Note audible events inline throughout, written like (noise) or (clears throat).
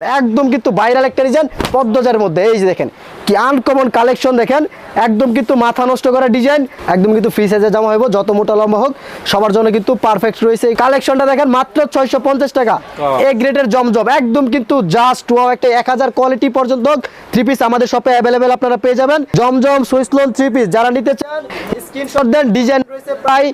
একদম কিন্তু ভাইরাল একটা ডিজাইন পদ্মজার মধ্যে। এই যে দেখেন কি আনকমন কালেকশন দেখেন একদম কিন্তু মাথা নষ্ট করা ডিজাইন একদম কিন্তু ফ্রি সাইজে জামা হইব যত মোটা লম্বা হোক সবার জন্য কিন্তু পারফেক্ট রয়েছে। এই কালেকশনটা দেখেন মাত্র ছয়শো পঞ্চাশ টাকা। এ গ্রেডের জমজম একদম কিন্তু জাস্ট ওয়াও একটা এক হাজার কোয়ালিটি পর্যন্ত থ্রি পিস আমাদের শপে অ্যাভেলেবেল আপনারা পেয়ে যাবেন। জমজম সুইসলোন থ্রি পিস যারা নিতে চান স্ক্রিনশট দেন ডিজাইন রয়েছে প্রায়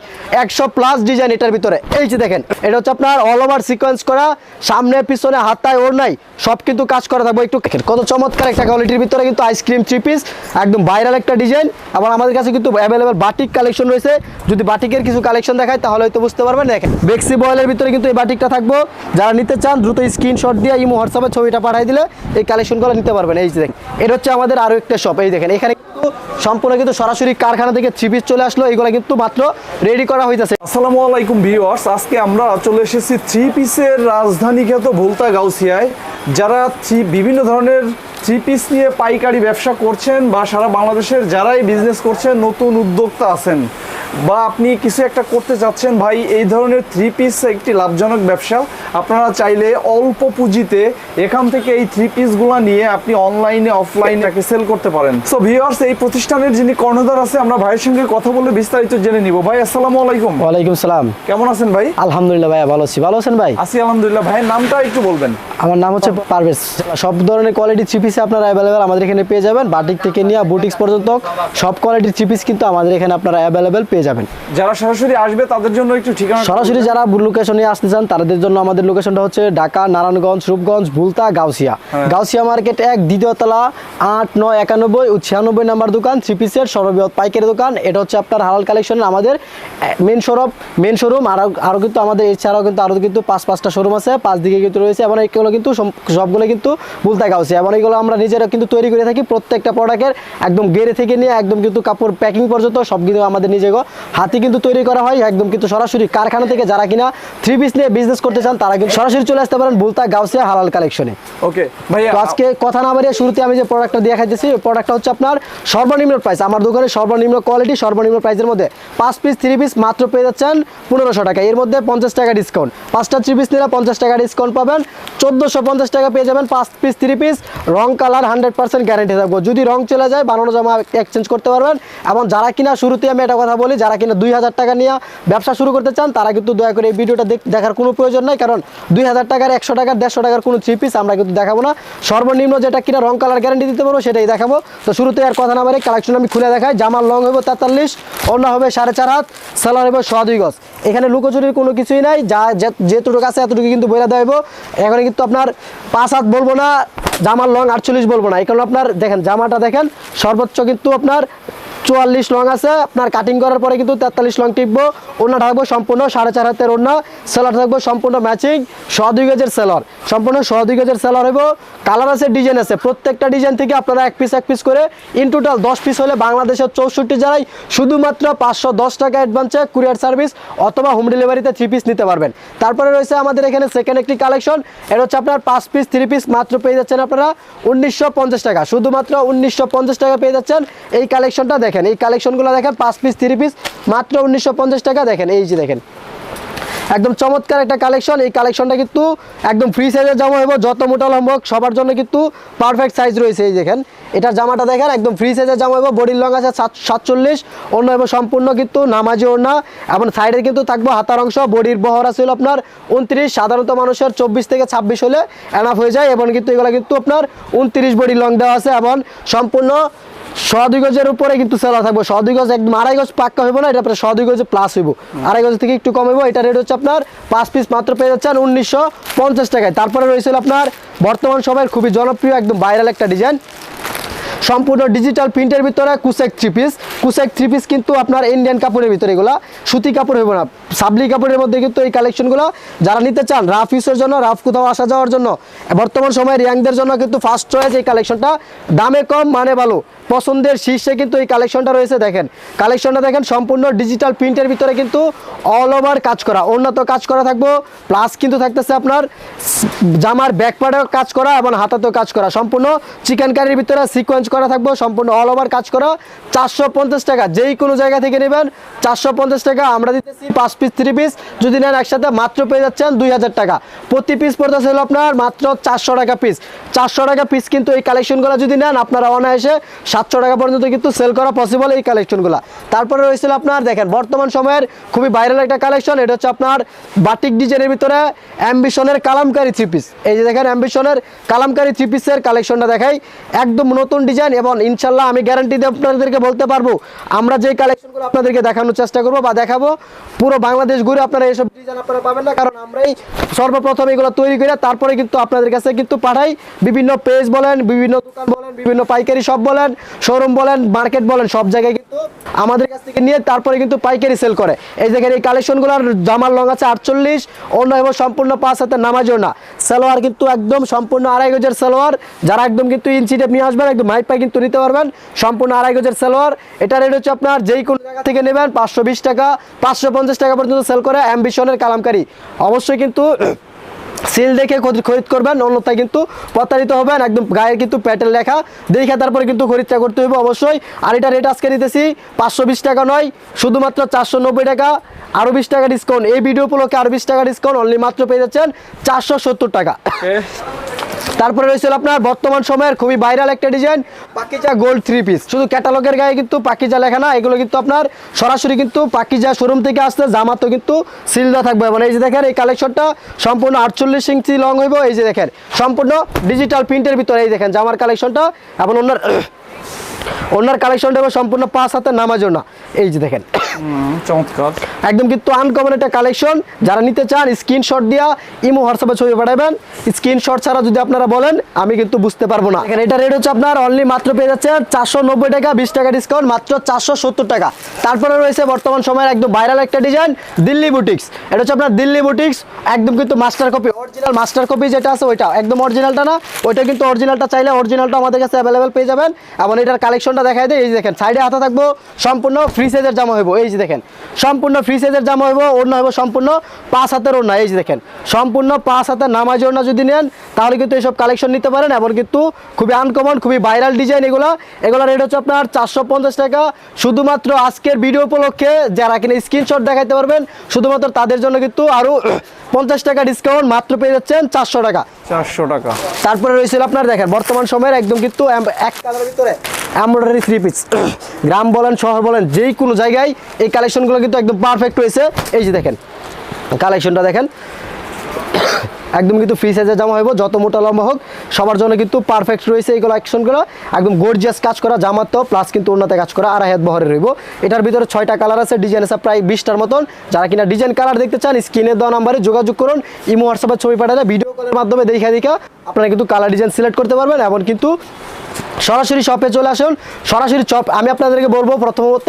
একশো প্লাস ডিজাইন এটার ভিতরে। এই যে দেখেন এটা হচ্ছে আপনার অল ওভার সিকোয়েন্স করা সামনে পিছনে হাতায় ওর নাই সব কিন্তু কাজ করা থাকব একটু কত চমৎকার একটা কোয়ালিটির ভিতরে কিন্তু আইসক্রিম থ্রি পিস একদম ভাইরাল একটা ডিজাইন আবার আমাদের কাছে কিন্তু অ্যাভেলেবেল বাটিক কালেকশন রয়েছে। যদি বাটিকের কিছু কালেকশন দেখায়, তাহলে হয়তো বুঝতে পারবেন। দেখেন বেক্সি বয়েলের ভিতরে কিন্তু এই বাটিকটা থাকব। যারা নিতে চান, দ্রুত স্ক্রিনশট দিয়ে ইমো হোয়াটসঅ্যাপে ছবিটা পাঠিয়ে দিলে এই কালেকশনগুলো নিতে পারবেন। এই দেখেন, এটা হচ্ছে আমাদের আরও একটা শপ এই দেখেন, এখানে সম্পূর্ণ কিন্তু সরাসরি কারখানা থেকে থ্রি পিস চলে আসলো এইগুলো কিন্তু মাত্র রেডি করা হইতেছে। আসসালামু আলাইকুম ভিউয়ার্স আজকে আমরা চলে এসেছি থ্রি পিসের রাজধানী খ্যাত ভোলতা গাউসিয়ায়, যারা বিভিন্ন ধরনের থ্রি পিস নিয়ে পাইকারি ব্যবসা করছেন বা সারা বাংলাদেশের যারাই বিজনেস করছেন, নতুন উদ্যোক্তা আছেন। বা আপনি কিছু একটা করতে চাচ্ছেন ভাই এই ধরনের থ্রি পিস একটি লাভজনক ব্যবসা। আপনারা চাইলে অল্প পুঁজিতে এখান থেকে এই থ্রি পিসগুলো নিয়ে আপনি অনলাইনে অফলাইনে তাকে সেল করতে পারেন। সো ভিউয়ার্স এই প্রতিষ্ঠানের যিনি কর্ণধার আছে আমরা ভাইয়ের সঙ্গে কথা বলে বিস্তারিত জেনে নিব। ভাই আসসালামু আলাইকুম। ওয়ালাইকুম সালাম। কেমন আছেন ভাই? আলহামদুলিল্লাহ ভাইয়া ভালো আছি। ভালো আছেন ভাই? আছি আলহামদুলিল্লাহ। ভাইয়ের নামটা একটু বলবেন। আমার নাম হচ্ছে পারভেজ। সব ধরনের কোয়ালিটি থ্রি পিস আপনারা অ্যাভেলেবেল আমাদের এখানে পেয়ে যাবেন। বাটিক থেকে নিয়ে বুটিক্স পর্যন্ত সব কোয়ালিটির থ্রি পিস কিন্তু আমাদের এখানে আপনারা অ্যাভেলেবেল পেয়ে যাবেন। যারা সরাসরি আসবে তাদের জন্য একটু ঠিকানা সরাসরি যারা লোকেশনে আসতে চান তাদের জন্য আমাদের লোকেশনটা হচ্ছে ঢাকা নারায়ণগঞ্জ রূপগঞ্জ ভুলতা গাউসিয়া। হ্যাঁ। গাউসিয়া মার্কেট এক দ্বিতীয় তলা আট নয় একানব্বই ও ছিয়ানব্বই নাম্বার দোকান থ্রি পিসের সর্ববৃহৎ পাইকারি দোকান। এটা হচ্ছে আপনার হালাল কালেকশনের আমাদের মেন শোরুম মেন শোরুম আর আরও কিন্তু আমাদের এছাড়াও কিন্তু আরও কিন্তু পাঁচ পাঁচটা শোরুম আছে। পাঁচ দিকে কিন্তু রয়েছে এবং এগুলো কিন্তু সবগুলো কিন্তু ভুলতা গাউসিয়া। এবং এগুলো আমরা নিজেরা কিন্তু তৈরি করে থাকি প্রত্যেকটা প্রোডাক্টের একদম গেড়ে থেকে নিয়ে একদম কিন্তু কাপড় প্যাকিং পর্যন্ত সব কিন্তু আমাদের নিজে হাতে কিন্তু তৈরি করা হয় একদম কিন্তু সরাসরি কারখানা থেকে যারা কিনা থ্রি পিস নিয়ে বিজনেস করতে চান তারা কিন্তু সরাসরি চলে আসতে পারেন ভুলতা গাউসিয়া হালাল কালেকশনে ওকে ভাইয়া আজকে কথা না বাড়িয়ে শুরুতে আমি যে প্রোডাক্টটা দিয়ে খাইতেছি ওই প্রোডাক্টটা হচ্ছে আপনার সর্বনিম্ন প্রাইস আমার দোকানে সর্বনিম্ন কোয়ালিটি সর্বনিম্ন প্রাইসের মধ্যে পাঁচ পিস থ্রি পিস মাত্র পেয়ে যাচ্ছেন পনেরোশো টাকা। এর মধ্যে পঞ্চাশ টাকা ডিসকাউন্ট পাঁচটা থ্রি পিস নিলে পঞ্চাশ টাকা ডিসকাউন্ট পাবেন চোদ্দোশো পঞ্চাশ টাকা পেয়ে যাবেন পাঁচ পিস থ্রি পিস রং কালার হান্ড্রেড পার্সেন্ট গ্যারেন্টি থাকব। যদি রং চলে যায় বানানো জামা এক্সচেঞ্জ করতে পারবেন। এবং যারা কিনা শুরুতে আমি একটা কথা বলি যারা কিনা দুই হাজার টাকা নিয়ে ব্যবসা শুরু করতে চান, তারা কিন্তু দয়া করে এই ভিডিওটা দেখার কোনো প্রয়োজন নাই, কারণ দুই হাজার টাকার, একশো টাকার, দেড়শো টাকার কোনো থ্রি পিস আমরা কিন্তু দেখাবো না। সর্বনিম্ন যেটা কিনা রং কালার গ্যারান্টি দিতে পারব, সেটাই দেখাবো। তো শুরুতে আর কথা না বারে কালেকশন আমি খুলে দেখাই। জামার লং হবে তেতাল্লিশ অন্য হবে সাড়ে চার হাত সালার হবে সোয়া দুই গজ। এখানে লুকোচুরির কোনো কিছুই নাই, যা যেটুকু আছে এতটুকু কিন্তু বলে দেওয়া হইবো। এখানে কিন্তু আপনার পাঁচ হাত বলব না, জামার লং আটচল্লিশ বলব না। এখানে আপনার দেখেন, জামাটা দেখেন, সর্বোচ্চ কিন্তু আপনার চুয়াল্লিশ লং আছে। আপনার কাটিং করার পরে কিন্তু তেতাল্লিশ লং টিপবো। ওনা থাকব সম্পূর্ণ, সাড়ে চার হাতের ওনা সেলার থাকব সম্পূর্ণ ম্যাচিং শ দুই গজের সেলার। সম্পূর্ণ শ দুই গজের সেলার হইব। কালার আছে ডিজাইন আছে। প্রত্যেকটা ডিজাইন থেকে আপনারা এক পিস এক পিস করে ইন টোটাল দশ পিস হলে বাংলাদেশের চৌষট্টি জেলায় শুধুমাত্র পাঁচশো দশ টাকা অ্যাডভান্সে কুরিয়ার সার্ভিস অথবা হোম ডেলিভারিতে থ্রি পিস নিতে পারবেন। তারপরে রয়েছে আমাদের এখানে সেকেন্ড একটি কালেকশন এটা হচ্ছে আপনার পাঁচ পিস থ্রি পিস মাত্র পেয়ে যাচ্ছেন আপনারা উনিশশো পঞ্চাশ টাকা। শুধুমাত্র উনিশশো পঞ্চাশ টাকা পেয়ে যাচ্ছেন এই কালেকশনটা দেখেন, এই কালেকশনগুলো দেখেন, পাঁচ পিস থ্রি পিস মাত্র উনিশশো পঞ্চাশ টাকা দেখেন, এই যে দেখেন। একদম চমৎকার একটা কালেকশন এই কালেকশনটা কিন্তু একদম ফ্রি সাইজের জামা হবে যত মোটা লম্বা সবার জন্য কিন্তু পারফেক্ট সাইজ রয়েছে, এই দেখেন। এটার জামাটা দেখেন, একদম ফ্রি সাইজের জামা হবে বডির লং আছে সাত, সাতচল্লিশ অন্য হবে সম্পূর্ণ কিন্তু নামাজি ওড়না, এবং সাইডে কিন্তু থাকব হাতার অংশ বডির বহর আছে হলো আপনার উনত্রিশ, সাধারণত মানুষের চব্বিশ থেকে ছাব্বিশ হলে এনাফ হয়ে যায়, এবং কিন্তু এগুলো কিন্তু আপনার উনত্রিশ বডির লং দেওয়া আছে, এবং সম্পূর্ণ শ দুই গজের উপরে কিন্তু সেলা থাকবে। শ দুই গজ একদম আড়াই গজ পাক্কা হইব না, এটা আপনার শ দুই গজে প্লাস হইব। আড়াই গজ থেকে একটু কম হইব, এটা রেট হচ্ছে আপনার পাঁচ পিস মাত্র পেয়ে যাচ্ছেন উনিশশো পঞ্চাশ টাকায়। তারপরে রয়েছিল আপনার বর্তমান সময়ের খুবই জনপ্রিয় একদম ভাইরাল একটা ডিজাইন সম্পূর্ণ ডিজিটাল প্রিন্টের ভিতরে কুসেক থ্রি পিস কুসেক থ্রি পিস কিন্তু আপনার ইন্ডিয়ান কাপড়ের ভিতরে এগুলো। সুতি কাপড় হইব না। সাবলি কাপড়ের মধ্যে কিন্তু এই কালেকশনগুলো যারা নিতে চান রাফ ইউজের জন্য রাফ কোথাও আসা যাওয়ার জন্য, বর্তমান সময়ের ইয়াংদের জন্য কিন্তু ফার্স্ট চয়েস এই কালেকশনটা দামে কম মানে ভালো। পছন্দের শীর্ষে কিন্তু এই কালেকশনটা রয়েছে, দেখেন। কালেকশনটা দেখেন, সম্পূর্ণ ডিজিটাল প্রিন্টের ভিতরে কিন্তু অল ওভার কাজ করা। উন্নত কাজ করা থাকব প্লাস কিন্তু থাকতেছে আপনার জামার ব্যাকপার্টেও কাজ করা এবং হাতাতেও কাজ করা। সম্পূর্ণ চিকেন কারির ভিতরে সিকোয়েন্স করা থাকব, সম্পূর্ণ অল ওভার কাজ করা। চারশো টাকা, যেই কোনো জায়গা থেকে নেবেন, চারশো পঞ্চাশ টাকা, আমরা দিতেছি পাঁচ পিস থ্রি পিস যদি নেন একসাথে, মাত্র পেয়ে যাচ্ছেন দুই হাজার টাকা। প্রতি পিস পড়তেছে হলো আপনার মাত্র চারশো টাকা পিস চারশো টাকা পিস কিন্তু এই কালেকশনগুলো যদি নেন, আপনারা অনায়াসে সাতশো টাকা পর্যন্ত কিন্তু সেল করা পসিবল এই কালেকশনগুলো তারপরে রয়েছিল আপনার, দেখেন, বর্তমান সময়ের খুবই ভাইরাল একটা কালেকশন এটা হচ্ছে আপনার বাটিক ডিজাইনের ভিতরে অ্যাম্বিশনের কালামকারি থ্রি পিস এই যে দেখেন অ্যাম্বিশনের কালামকারি থ্রি কালেকশনটা দেখাই। একদম নতুন ডিজাইন এবং ইনশাল্লাহ আমি গ্যারান্টি দিয়ে আপনাদেরকে বলতে পারব, আমরা যে কালেকশনগুলো আপনাদেরকে দেখানোর চেষ্টা করব বা দেখাবো, পুরো বাংলাদেশ ঘুরে আপনারা এইসব ডিজাইন আপনারা পাবেন না, কারণ আমরাই সর্বপ্রথম এগুলো তৈরি করে তারপরে কিন্তু আপনাদের কাছে কিন্তু পাঠাই। বিভিন্ন পেজ বলেন, বিভিন্ন দোকান বলেন, বিভিন্ন পাইকারি সব বলেন শোরুম বলেন, মার্কেট বলেন, সব জায়গায় কিন্তু আমাদের কাছ থেকে নিয়ে তারপরে কিন্তু পাইকারি সেল করে। এই দেখেন এই কালেকশনগুলোর জামার লং আছে আটচল্লিশ, অন্য এবং সম্পূর্ণ পাঁচ হাতে নামাজও না সালোয়ার কিন্তু একদম সম্পূর্ণ আড়াই গজের সালোয়ার, যারা একদম কিন্তু ইঞ্চি টেপ নিয়ে আসবেন, একদম মাইক পাই কিন্তু নিতে পারবেন, সম্পূর্ণ আড়াই গজের সালোয়ার। এটা রেট হচ্ছে আপনার যেই কোনো জায়গা থেকে নেবেন, পাঁচশো বিশ টাকা, পাঁচশো পঞ্চাশ টাকা পর্যন্ত সেল করে অ্যাম্বিশনের কালামকারী। অবশ্যই কিন্তু সিল দেখে খরিদ করবেন, অন্যথায় কিন্তু প্রতারিত হবেন। একদম গায়ের কিন্তু প্যাটেল লেখা। দেখে তারপরে কিন্তু খরিদটা করতে হবে অবশ্যই। আর এটা রেট আজকে নিতেছি পাঁচশো বিশ টাকা নয়, শুধুমাত্র চারশো নব্বই টাকা। আরও বিশ টাকা ডিসকাউন্ট এই ভিডিও উপলক্ষে আরও বিশ টাকা ডিসকাউন্ট অনলি মাত্র পেয়ে যাচ্ছেন চারশো সত্তর টাকা। তারপরে রয়েছে আপনার বর্তমান সময়ের খুবই ভাইরাল একটা design Pakiza gold three piece শুধু ক্যাটালগের গায়ে কিন্তু পাকিজা লেখা না, এগুলো কিন্তু আপনার সরাসরি কিন্তু পাকিজা শোরুম থেকে আসতে জামাতো কিন্তু সিলদা থাকবে। মানে এই যে দেখেন, এই কালেকশনটা সম্পূর্ণ আটচল্লিশ ইঞ্চি লং হইব। এই যে দেখেন, সম্পূর্ণ ডিজিটাল প্রিন্টের ভিতরে এই দেখেন, জামার কালেকশনটা এবং ওনার ওনার কালেকশনটা সম্পূর্ণ পাঁচ হাতে নামাজও না এই যে দেখেন। চমৎকার। একদম কিন্তু আনকমন একটা কালেকশন যারা নিতে চান স্ক্রিনশট দিয়া ইমো হোয়াটসঅ্যাপে ছবি পাঠাবেন। স্ক্রিনশট ছাড়া যদি আপনারা বলেন, আমি কিন্তু বুঝতে পারব না। এটা রেট হচ্ছে আপনার অনলি মাত্র পেয়ে যাচ্ছে চারশো নব্বই টাকা, বিশ টাকা ডিসকাউন্ট মাত্র চারশো সত্তর টাকা। তারপরে রয়েছে বর্তমান সময়ের একদম ভাইরাল একটা ডিজাইন দিল্লি বুটিক্স এটা হচ্ছে আপনার দিল্লি বুটিক্স একদম কিন্তু master copy original master copy যেটা আছে ওইটা, একদম অরিজিনালটা না, ওইটা কিন্তু অরিজিনালটা চাইলে অরিজিনালটা আমাদের কাছে অ্যাভেলেবেল পেয়ে যাবেন। এবং এটার কালেকশনটা দেখাই দেয় এই যে দেখেন সাইডে হাতে থাকব, সম্পূর্ণ ফ্রি সাইজের জামা হইব। এই যে দেখেন, সম্পূর্ণ ফ্রি সাইজের জামা হইব, ওড়না হইব সম্পূর্ণ পাঁচ হাতের ওড়না। এই যে দেখেন, সম্পূর্ণ পাঁচ হাতের নামাজ ওড়না যদি নেন, তাহলে কিন্তু এইসব কালেকশন নিতে পারেন এবং কিন্তু খুবই আনকমন খুবই ভাইরাল ডিজাইন এগুলো। এগুলো রেট হচ্ছে আপনার চারশো পঞ্চাশ টাকা। শুধুমাত্র আজকের ভিডিও উপলক্ষে যারা কিনা স্ক্রিনশট দেখাইতে পারবেন, শুধুমাত্র তাদের জন্য কিন্তু আরও পঞ্চাশ টাকা ডিসকাউন্ট মাত্র পেয়ে যাচ্ছেন চারশো টাকা। চারশো টাকা। তারপরে রয়েছিল আপনার দেখেন বর্তমান সময়ের একদম কিন্তু এক কালারের ভিতরে এমব্রয়ডারি থ্রি পিস গ্রাম বলেন শহর বলেন যেই কোনো জায়গায় এই কালেকশনগুলো কিন্তু একদম পারফেক্ট হয়েছে। এই যে দেখেন কালেকশনটা দেখেন। একদম কিন্তু ফ্রি সাইজের জামা হইব, যত মোটা লম্বা হোক, সবার জন্য কিন্তু পারফেক্ট রয়েছে এই কালেকশনগুলো একদম গর্জিয়াস কাজ করা জামার তো প্লাস কিন্তু উন্নতে কাজ করা আর হাত বহরে রইব। এটার ভিতরে ছয়টা কালার আছে ডিজাইন আছে প্রায় বিশটার মতন। যারা কিনা ডিজাইন কালার দেখতে চান, স্ক্রিনে দেওয়া নাম্বারে যোগাযোগ করুন, ইমো হোয়াটসঅ্যাপে ছবি পাঠালে ভিডিও কলের মাধ্যমে দেখা দেখা আপনারা কিন্তু কালার ডিজাইন সিলেক্ট করতে পারবেন এবং কিন্তু সরাসরি শপে চলে আসুন। সরাসরি শপ আমি আপনাদেরকে বলব প্রথমত,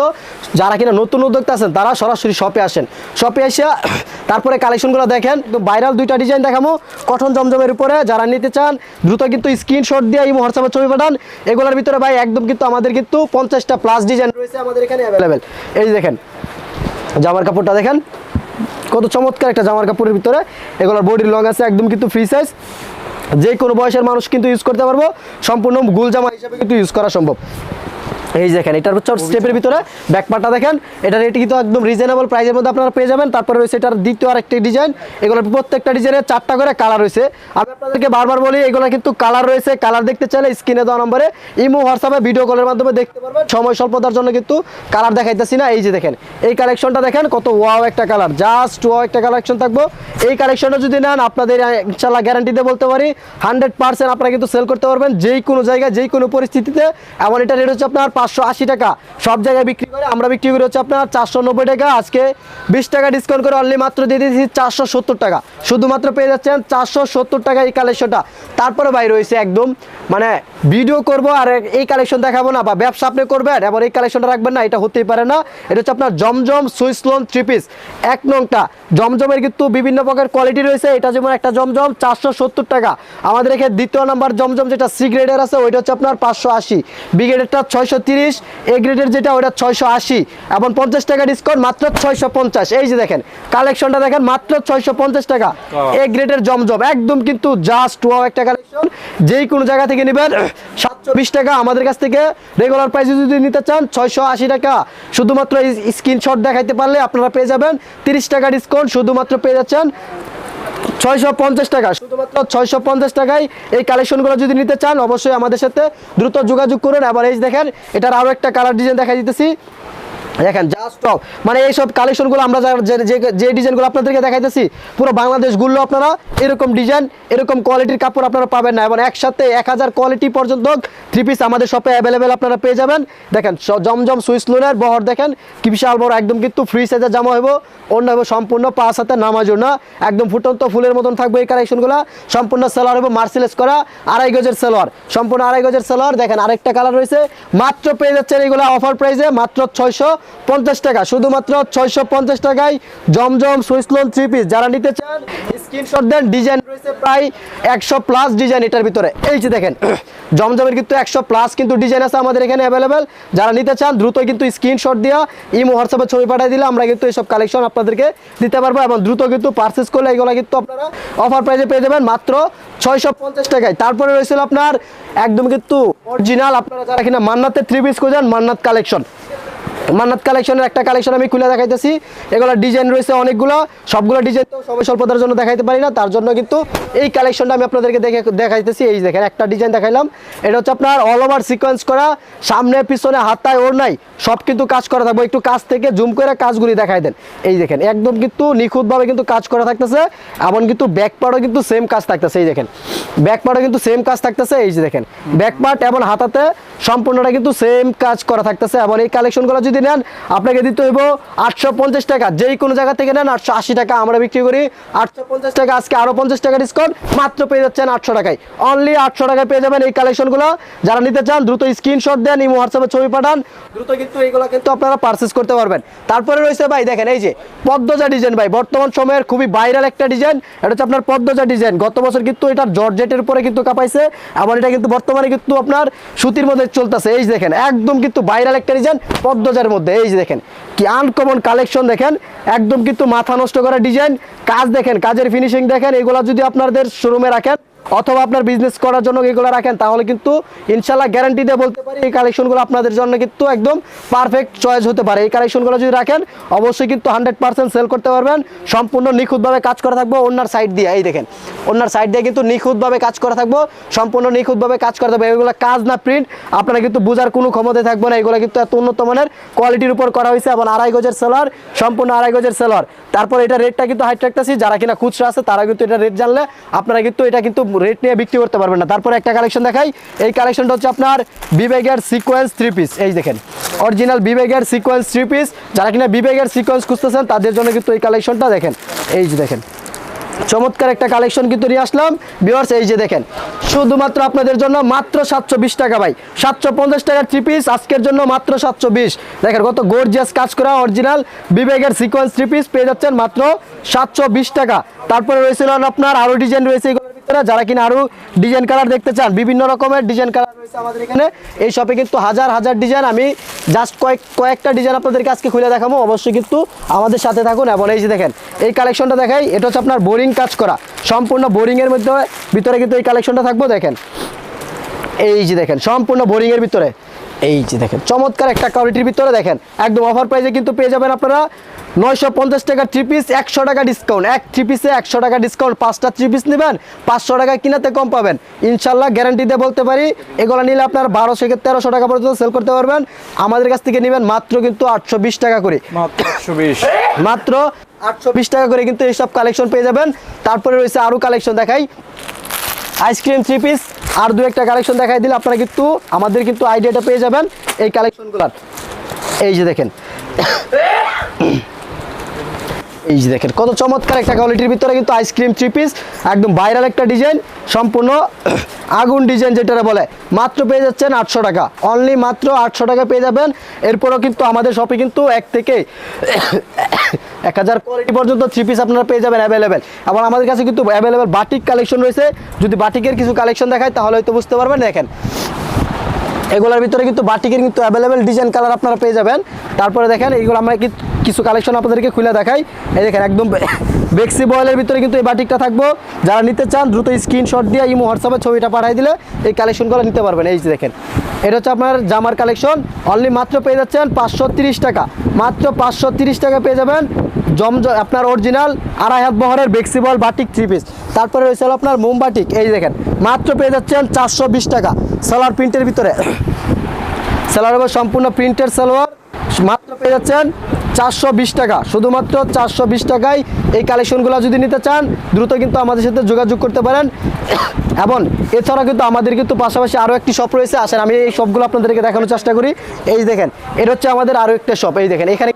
যারা কিনা নতুন উদ্যোক্তা আছেন, তারা সরাসরি শপে আসেন। শপে এসে তারপরে কালেকশনগুলো দেখেন। তো ভাইরাল দুইটা ডিজাইন দেখাবো কঠন জমজমের উপরে, যারা নিতে চান, দ্রুত কিন্তু স্ক্রিনশট দিয়ে এই হোয়াটসঅ্যাপে ছবি পাঠান। এগুলোর ভিতরে ভাই একদম কিন্তু আমাদের কিন্তু পঞ্চাশটা প্লাস ডিজাইন রয়েছে আমাদের এখানে অ্যাভেলেবেল এই দেখেন, জামার কাপড়টা দেখেন। কত চমৎকার একটা জামার কাপড়ের ভিতরে। এগুলোর বডির লং আছে একদম কিন্তু ফ্রি সাইজ যে কোনো বয়সের মানুষ কিন্তু ইউজ করতে পারব। সম্পূর্ণ গুল জামা হিসেবে কিন্তু ইউজ করা সম্ভব। এই দেখেন এটার হচ্ছে স্টেপের ভিতরে ব্যাকপারটা দেখেন। এটা রেট কিন্তু একদম রিজনেবল প্রাইসের মধ্যে আপনারা পেয়ে যাবেন। তারপরে রয়েছে এটার দ্বিতীয় আরেকটি ডিজাইন এগুলোর প্রত্যেকটা ডিজাইনের চারটা করে কালার রয়েছে। আমি আপনাদেরকে বারবার বলি এগুলো কিন্তু কালার রয়েছে। কালার দেখতে চাইলে স্ক্রিনে দেওয়া নম্বরে ইমো হোয়াটসঅ্যাপে ভিডিও কলের মাধ্যমে দেখতে পারবেন। সময় স্বল্পতার জন্য কিন্তু কালার দেখাইতেছি না। এই যে দেখেন এই কালেকশনটা দেখেন কত ওয়াও একটা কালার জাস্ট ওয়াও একটা কালেকশন থাকব। এই কালেকশনটা যদি নেন আপনাদের ইনশাল্লাহ গ্যারান্টিতে বলতে পারি হান্ড্রেড পার্সেন্ট আপনারা কিন্তু সেল করতে পারবেন। যেই কোনো জায়গায় যেই কোনো পরিস্থিতিতে এমন এটা রেট হচ্ছে আপনার পাঁচশো আশি টাকা। সব জায়গায় বিক্রি করে আমরা বিক্রি করি হচ্ছে আপনার চারশো নব্বই টাকা। আজকে বিশ টাকা ডিসকাউন্ট করে অনলি মাত্র দিয়ে দিয়েছি চারশো সত্তর টাকা। শুধুমাত্র পেয়ে যাচ্ছেন চারশো সত্তর টাকা এই কালেকশনটা তারপরে বাইরে রয়েছে একদম মানে ভিডিও করব আর এই কালেকশন দেখাবো না বা ব্যবসা আপনি করবেন এবার এই কালেকশনটা রাখবেন না, এটা হতেই পারে না। এটা হচ্ছে আপনার Zamzam Swiss lawn three piece এক নংটা। জমজমের কিন্তু বিভিন্ন প্রকার কোয়ালিটি রয়েছে। এটা যেমন একটা জমজম, চারশো সত্তর টাকা। আমাদের এখানে দ্বিতীয় নাম্বার জমজম যেটা সি গ্রেডের আছে, ওইটা হচ্ছে আপনার পাঁচশো আশি। বি গ্রেডেরটা ছয়শো তিরিশ এ গ্রেডের যেটা ওটা ছয়শো আশি এবং পঞ্চাশ টাকা ডিসকাউন্ট মাত্র ছয়শো পঞ্চাশ। এই যে দেখেন কালেকশনটা দেখেন মাত্র ছয়শো পঞ্চাশ টাকা। এ গ্রেডের জমজম একদম কিন্তু জাস্ট ওয়াও একটা কালেকশন যেই কোনো জায়গা থেকে নেবেন সাতশো বিশ টাকা। আমাদের কাছ থেকে রেগুলার প্রাইসে যদি নিতে চান ছয়শো আশি টাকা। শুধুমাত্র স্ক্রিনশট দেখাইতে পারলে আপনারা পেয়ে যাবেন। তিরিশ টাকা ডিসকাউন্ট শুধুমাত্র পেয়ে যাচ্ছেন ছয়শো পঞ্চাশ টাকা। শুধুমাত্র ছয়শো পঞ্চাশ টাকায় এই কালেকশনগুলো যদি নিতে চান, অবশ্যই আমাদের সাথে দ্রুত যোগাযোগ করুন। আবার এই দেখেন, এটার আরও একটা কালার ডিজাইন দেখা দিতেছি। দেখেন জাস্ট টপ মানে এইসব কালেকশনগুলো আমরা যা- ডিজাইনগুলো আপনাদেরকে দেখাইতেছি, পুরো বাংলাদেশ ঘুরলেও আপনারা এরকম ডিজাইন এরকম কোয়ালিটির কাপড় আপনারা পাবেন না। এবং একসাথে এক হাজার কোয়ালিটি পর্যন্ত থ্রি পিস আমাদের শপে অ্যাভেলেবেল আপনারা পেয়ে যাবেন। দেখেন জমজম সুইস লোনের বহর দেখেন, কি বিশাল বড়, একদম কিন্তু ফ্রি সাইজের জামা হইব। অন্য হইব সম্পূর্ণ পাঁচ হাতে নামাজ না একদম ফুটন্ত ফুলের মতন থাকবে এই কালেকশনগুলো সম্পূর্ণ সেলোয়ার হবে মার্সিলেস করা, আড়াই গজের সেলোয়ার সম্পূর্ণ আড়াই গজের সেলোয়ার দেখেন, আরেকটা কালার রয়েছে। মাত্র পেয়ে যাচ্ছেন এগুলো অফার প্রাইসে মাত্র ছয়শো। পঞ্চাশ টাকা, শুধুমাত্র ছয়শো পঞ্চাশ টাকায় জমজম সুইসলোন থ্রি পিস যারা নিতে চান স্ক্রিনশট দেন ডিজাইন রয়েছে প্রায় একশো প্লাস ডিজাইন এটার ভিতরে। এই যে দেখেন, জমজমের কিন্তু একশো প্লাস কিন্তু ডিজাইন আছে আমাদের এখানে অ্যাভেলেবেল যারা নিতে চান দ্রুত কিন্তু স্ক্রিনশট দিয়া ইমো, হোয়াটসঅ্যাপে ছবি পাঠিয়ে দিলে আমরা কিন্তু এইসব কালেকশন আপনাদেরকে দিতে পারব এবং দ্রুত কিন্তু পারচেস করলে এগুলো কিন্তু আপনারা অফার প্রাইসে পেয়ে যাবেন মাত্র ছয়শো পঞ্চাশ টাকায়। তারপরে রয়েছিল আপনার একদম কিন্তু অরিজিনাল আপনারা যারা কিনা মান্নাতের থ্রি পিস খোঁজেন, মান্নাত কালেকশন মান্নাত কালেকশনের একটা কালেকশন আমি খুলে দেখাইতেছি। এগুলো ডিজাইন রয়েছে অনেকগুলো। সবগুলো ডিজাইন তো সবাই স্বল্পতার জন্য দেখাইতে পারি না, তার জন্য কিন্তু এই কালেকশনটা আমি আপনাদেরকে দেখে দেখাইতেছি। এই দেখেন, একটা ডিজাইন দেখাইলাম। এটা হচ্ছে আপনার অল ওভার সিকোয়েন্স করা, সামনে, পিছনে, হাতায় ওর নাই সব কিন্তু কাজ করা থাকবে। একটু কাজ থেকে জুম করে কাজগুলি দেখাই দেন। এই দেখেন, একদম কিন্তু নিখুঁতভাবে কিন্তু কাজ করা থাকতেছে এমন কিন্তু ব্যাক পার্টও কিন্তু সেম কাজ থাকতেছে। এই দেখেন ব্যাক পার্টও কিন্তু সেম কাজ থাকতেছে। এই যে দেখেন ব্যাক পার্ট এবং হাতাতে সম্পূর্ণটা কিন্তু সেম কাজ করা থাকতেছে। এবং এই কালেকশনগুলো যদি নেন, আপনাকে দিতে হইব আটশো পঞ্চাশ টাকা। যেই কোনো জায়গা থেকে নেন, আটশো আশি টাকা আমরা বিক্রি করি। আটশো পঞ্চাশ টাকা, আজকে আরও পঞ্চাশ টাকা ডিসকাউন্ট মাত্র পেয়ে যাচ্ছেন আটশো টাকায়। অনলি আটশো টাকায় পেয়ে যাবেন এই কালেকশনগুলো যারা নিতে চান, দ্রুত স্ক্রিনশট দেন এই হোয়াটসঅ্যাপে ছবি পাঠান। দ্রুত কিন্তু এইগুলো কিন্তু আপনারা পারচেস করতে পারবেন। তারপরে রয়েছে ভাই, দেখেন এই যে পদ্মজা ডিজাইন ভাই। বর্তমান সময়ের খুবই ভাইরাল একটা ডিজাইন এটা হচ্ছে আপনার পদ্মজা ডিজাইন গত বছর কিন্তু এটা জর্জেটের উপরে কিন্তু কাপাইছে। আবার এটা কিন্তু বর্তমানে কিন্তু আপনার সুতির মধ্যে চলতেছে। এই দেখেন, একদম কিন্তু ভাইরাল একটা ডিজাইন পদ্মজার মধ্যে। এই যে দেখেন, কি আনকমন কালেকশন দেখেন, একদম কিন্তু মাথা নষ্ট করা ডিজাইন কাজ দেখেন, কাজের ফিনিশিং দেখেন, এগুলো যদি আপনাদের শোরুমে রাখেন অথবা আপনার বিজনেস করার জন্য এগুলো রাখেন, তাহলে কিন্তু ইনশাল্লাহ গ্যারান্টি দিয়ে বলতে পারি এই কালেকশনগুলো আপনাদের জন্য কিন্তু একদম পারফেক্ট চয়েস হতে পারে। এই কালেকশনগুলো যদি রাখেন, অবশ্যই কিন্তু হান্ড্রেড পার্সেন্ট সেল করতে পারবেন। সম্পূর্ণ নিখুঁতভাবে কাজ করা থাকব অন্যার সাইড দিয়ে। এই দেখেন, অন্যার সাইড দিয়ে কিন্তু নিখুঁতভাবে কাজ করা থাকব, সম্পূর্ণ নিখুঁতভাবে কাজ করা থাকবে। এগুলো কাজ না প্রিন্ট আপনারা কিন্তু বোঝার কোনো ক্ষমতা থাকবে না। এগুলো কিন্তু এত উন্নত মানের কোয়ালিটির উপর করা হয়েছে এবং আড়াই গজের সেলার সম্পূর্ণ আড়াই গজের সেলার তারপর এটা রেটটা কিন্তু হাইট রাখতেছি যারা কিনা খুচরা আছে, তারা কিন্তু এটা রেট জানলে আপনারা কিন্তু এটা কিন্তু রেট নিয়ে বিক্রি করতে পারবেন না। তারপরে একটা কালেকশন দেখাই। এই কালেকশনটা হচ্ছে আপনার বিবেগের সিকোয়েন্স থ্রি পিস এই দেখেন অরিজিনাল বিবেগের সিকোয়েন্স থ্রি পিস যারা কিনা বিবেগের সিকোয়েন্স খুঁজতেছেন, তাদের জন্য কিন্তু এই কালেকশনটা দেখেন। এই যে দেখেন, চমৎকার একটা কালেকশন কিন্তু নিয়ে আসলাম। ভিউয়ার্স এই যে দেখেন, শুধুমাত্র আপনাদের জন্য মাত্র সাতশো বিশ টাকা ভাই। সাতশো পঞ্চাশ টাকার থ্রি পিস আজকের জন্য মাত্র সাতশো বিশ। দেখেন, কত গর্জিয়াস কাজ করা অরিজিনাল বিবেকের সিকোয়েন্স থ্রি পিস পেয়ে যাচ্ছেন মাত্র সাতশো বিশ টাকা। তারপরে রয়েছিল আপনার আরও ডিজাইন রয়েছে। ভিতরে যারা কিনা আরও ডিজাইন কালার দেখতে চান, বিভিন্ন রকমের ডিজাইন কালার রয়েছে আমাদের এখানে। এই শপে কিন্তু হাজার হাজার ডিজাইন আমি জাস্ট কয়েক, কয়েকটা ডিজাইন আপনাদেরকে আজকে খুলে দেখাবো। অবশ্যই কিন্তু আমাদের সাথে থাকুন এবং এই যে দেখেন, এই কালেকশনটা দেখাই, এটা হচ্ছে আপনার বোরিং কাজ করা। সম্পূর্ণ বোরিংয়ের মধ্যে ভিতরে কিন্তু এই কালেকশনটা থাকব, দেখেন। এই যে দেখেন, সম্পূর্ণ বোরিং এর ভিতরে। এই যে দেখেন, চমৎকার একটা কোয়ালিটির ভিতরে দেখেন। একদম অফার প্রাইসে কিন্তু পেয়ে যাবেন আপনারা। নয়শো পঞ্চাশ টাকা থ্রি পিস একশো টাকা ডিসকাউন্ট এক থ্রি পিসে একশো টাকা ডিসকাউন্ট পাঁচটা থ্রি পিস নেবেন পাঁচশো টাকা কিনাতে কম পাবেন। ইনশাল্লাহ গ্যারান্টি দিয়ে বলতে পারি এগুলো নিলে আপনার বারোশো থেকে তেরোশো টাকা পর্যন্ত সেল করতে পারবেন। আমাদের কাছ থেকে নেবেন মাত্র কিন্তু আটশো বিশ টাকা করে। মাত্র আটশো বিশ। টাকা করে কিন্তু এইসব কালেকশন পেয়ে যাবেন। তারপরে রয়েছে আরও কালেকশন দেখাই। আইসক্রিম থ্রি পিস আর দু একটা কালেকশন দেখাই দিলে আপনারা কিন্তু আমাদের কিন্তু আইডিয়াটা পেয়ে যাবেন এই কালেকশনগুলোর এই যে দেখেন। এই যে দেখেন, কত চমৎকার একটা কোয়ালিটির ভিতরে কিন্তু আইসক্রিম থ্রি পিস একদম ভাইরাল একটা ডিজাইন সম্পূর্ণ (clears throat) আগুন ডিজাইন যেটা বলে। মাত্র পেয়ে যাচ্ছেন আটশো টাকা। অনলি মাত্র আটশো টাকা পেয়ে যাবেন। এরপরও কিন্তু আমাদের শপে কিন্তু এক থেকে (clears throat) এক হাজার কোয়ালিটি পর্যন্ত থ্রি পিস আপনারা পেয়ে যাবেন অ্যাভেলেবেল এবং আমাদের কাছে কিন্তু অ্যাভেলেবেল বাটিক কালেকশন রয়েছে। যদি বাটিকের কিছু কালেকশন দেখায়, তাহলে হয়তো বুঝতে পারবেন। দেখেন এগুলোর ভিতরে কিন্তু বাটিকের কিন্তু অ্যাভেলেবেল ডিজাইন কালার আপনারা পেয়ে যাবেন। তারপরে দেখেন, এইগুলো আমরা কিছু কালেকশন আপনাদেরকে খুলে দেখাই। এই দেখেন, একদম বেক্সি বয়েলের ভিতরে কিন্তু এই বাটিকটা থাকব। যারা নিতে চান, দ্রুত স্ক্রিনশট দিয়ে ইমো হোয়াটসঅ্যাপে ছবিটা পাঠাই দিলে এই কালেকশনগুলো নিতে পারবেন। এই দেখেন এটা হচ্ছে আপনার জামার কালেকশন। অনলি মাত্র পেয়ে যাচ্ছেন পাঁচশো টাকা। মাত্র পাঁচশো টাকা পেয়ে যাবেন জম আপনার অরিজিনাল আড়াই হাত বহরের বেক্সিবল বাটিক থ্রি পিস তারপরে রয়েছে আপনার মোমবাটিক এই দেখেন, মাত্র পেয়ে যাচ্ছেন চারশো বিশ টাকা। সালোয়ার প্রিন্টের ভিতরে। সালোয়ার সম্পূর্ণ প্রিন্টের সালোয়ার মাত্র পেয়ে যাচ্ছেন চারশো বিশ টাকা। শুধুমাত্র চারশো বিশ টাকায় এই কালেকশনগুলো যদি নিতে চান, দ্রুত কিন্তু আমাদের সাথে যোগাযোগ করতে পারেন। এবং এছাড়া কিন্তু আমাদের কিন্তু পাশাপাশি আরও একটি শপ রয়েছে। আসেন, আমি এই শপগুলো আপনাদেরকে দেখানোর চেষ্টা করি। এই দেখেন, এটা হচ্ছে আমাদের আরও একটা শপ এই দেখেন, এখানে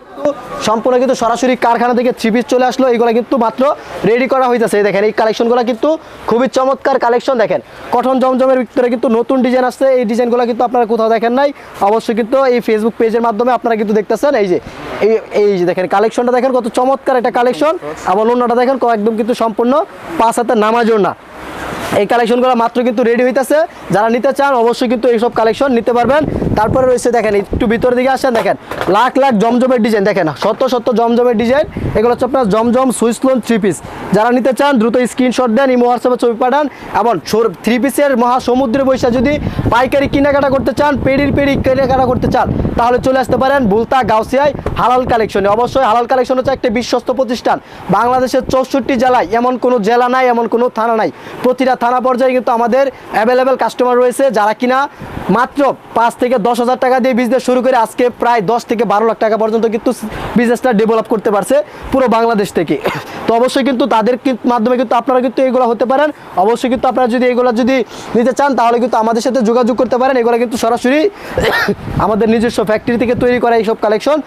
সম্পূর্ণ কিন্তু সরাসরি কারখানা থেকে থ্রি পিস চলে আসলো। এইগুলো কিন্তু মাত্র রেডি করা হইতেছে। দেখেন, এই কালেকশনগুলো কিন্তু খুবই চমৎকার কালেকশন দেখেন। কঠন জমজমের ভিতরে কিন্তু নতুন ডিজাইন আসছে। এই ডিজাইনগুলো কিন্তু আপনারা কোথাও দেখেন নাই। অবশ্যই কিন্তু এই ফেসবুক পেজের মাধ্যমে আপনারা কিন্তু দেখতেছেন। এই যে, এই এই যে দেখেন কালেকশনটা দেখেন, কত চমৎকার একটা কালেকশন আবার অন্যটা দেখেন একদম কিন্তু সম্পূর্ণ পাঁচ হাতে নামাজও না এই কালেকশনগুলো মাত্র কিন্তু রেডি হইতেছে। যারা নিতে চান, অবশ্যই কিন্তু এইসব কালেকশন নিতে পারবেন। তারপরে রয়েছে দেখেন, একটু ভিতর দিকে আসেন, দেখেন, লাখ লাখ জমজমের ডিজাইন, দেখেন, শত শত জমজমের ডিজাইন। এগুলো হচ্ছে আপনার জমজম সুইসলোন থ্রি পিস যারা নিতে চান, দ্রুত স্ক্রিনশট দেন, ইমো হোয়াটসঅ্যাপে ছবি পাঠান, এবং থ্রি পিসের মহাসমুদ্রে বৈশা যদি পাইকারি কেনাকাটা করতে চান পেডির পেডি কেনাকাটা করতে চান, তাহলে চলে আসতে পারেন বুলতা গাউসিয়ায় হালাল কালেকশনে। অবশ্যই হালাল কালেকশন হচ্ছে একটা বিশ্বস্ত প্রতিষ্ঠান। বাংলাদেশের চৌষট্টি জেলায় এমন কোনো জেলা নাই, এমন কোনো থানা নাই। প্রতিটা থানা পর্যায়ে কিন্তু আমাদের অ্যাভেলেবেল কাস্টমার রয়েছে যারা কিনা মাত্র পাঁচ থেকে দশ হাজার টাকা দিয়ে বিজনেস শুরু করে আজকে প্রায় দশ থেকে বারো লাখ টাকা পর্যন্ত কিন্তু বিজনেসটা ডেভেলপ করতে পারছে পুরো বাংলাদেশ থেকে। তো অবশ্যই কিন্তু তাদের মাধ্যমে কিন্তু আপনারা কিন্তু এগুলো হতে পারেন। অবশ্যই কিন্তু আপনারা যদি এগুলো যদি নিতে চান, তাহলে কিন্তু আমাদের সাথে যোগাযোগ করতে পারেন। এগুলো কিন্তু সরাসরি (coughs) আমাদের নিজস্ব ফ্যাক্টরি থেকে তৈরি করা এইসব কালেকশন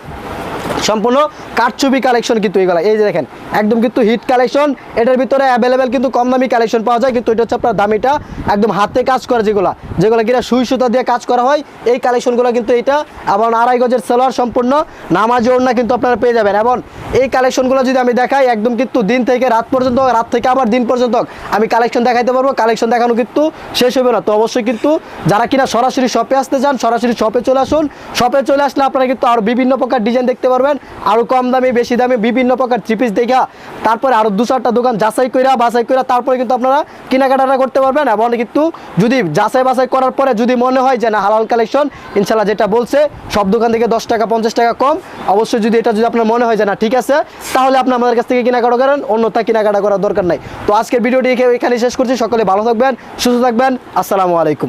সম্পূর্ণ কাঠছবি কালেকশন কিন্তু এগুলো। এই যে দেখেন, একদম কিন্তু হিট কালেকশন এটার ভিতরে অ্যাভেলেবেল কিন্তু কম দামি কালেকশন পাওয়া যায়, কিন্তু এটা হচ্ছে আপনার দামিটা একদম হাতে কাজ করা যেগুলো। যেগুলো কিনা সুই সুতা দিয়ে কাজ করা হয়, এই কালেকশনগুলো কিন্তু এটা এবং আড়াই গজের সেলোয়ার সম্পূর্ণ নামাজি ওড়না কিন্তু আপনারা পেয়ে যাবেন। এবং এই কালেকশনগুলো যদি আমি দেখাই, একদম কিন্তু দিন থেকে রাত পর্যন্ত, রাত থেকে আবার দিন পর্যন্ত আমি কালেকশন দেখাইতে পারব। কালেকশন দেখানো কিন্তু শেষ হবে না। তো অবশ্যই কিন্তু যারা কিনা সরাসরি শপে আসতে চান, সরাসরি শপে চলে আসুন। শপে চলে আসলে আপনারা কিন্তু আরও বিভিন্ন প্রকার ডিজাইন দেখতে পারবেন। আরও কম দামে, বেশি দামে বিভিন্ন প্রকার থ্রি পিস দেখা তারপরে আরও দু চারটা দোকান যাচাই কইরা, বাছাই কইরা তারপরে কিন্তু আপনারা কেনাকাটাটা করতে পারবেন এবং কিন্তু যদি যাচাই বাছাই করার পরে যদি মনে হয় যে না, হালাল কালেকশন ইনশাল্লাহ যেটা বলছে, সব দোকান থেকে দশ টাকা, পঞ্চাশ টাকা কম। অবশ্যই যদি এটা যদি আপনার মনে হয় যে না, ঠিক আছে, তাহলে আপনি আমাদের কাছ থেকে কেনাকাটা করেন, অন্যথা কেনাকাটা করার দরকার নাই। তো আজকের ভিডিওটি এখানে শেষ করছি, সকলে ভালো থাকবেন, সুস্থ থাকবেন, আসসালামু আলাইকুম।